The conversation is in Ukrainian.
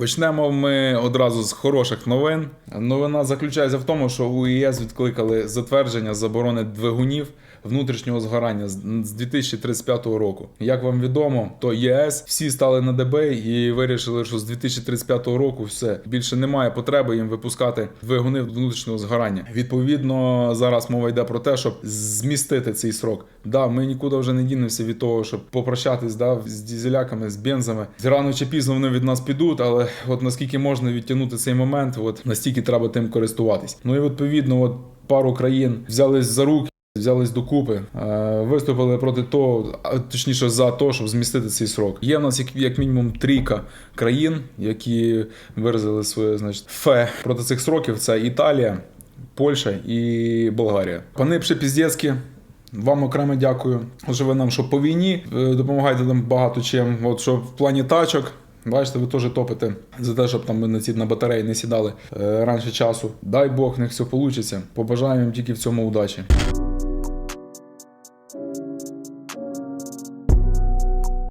Почнемо ми одразу з хороших новин. Новина заключається в тому, що у ЄС відкликали затвердження заборони двигунів внутрішнього згорання з з 2035 року. Як вам відомо, то ЄС всі стали на ДБ і вирішили, що з 2035 року все більше немає потреби їм випускати двигуни внутрішнього згорання. Відповідно, зараз мова йде про те, щоб змістити цей срок. Да, ми нікуди вже не дінемося від того, щоб попрощатись да, з дізеляками, з бензами. Рано чи пізно вони від нас підуть, але от наскільки можна відтягнути цей момент, от настільки треба тим користуватись. Ну і відповідно, от пару країн взялись за руки. Взялись докупи, е, виступили проти того, точніше за те, щоб змістити цей срок. Є в нас як, мінімум трійка країн, які виразили своє значить, фе проти цих сроків. Це Італія, Польща і Болгарія. Пани Пшепіздецькі, вам окремо дякую, що ви нам що по війні е, допомагаєте нам багато чим. От що в плані тачок. Бачите, ви теж топите за те, щоб там ми на ці на батареї не сідали е, раніше часу. Дай Бог, них все вийде. Побажаємо їм тільки в цьому удачі.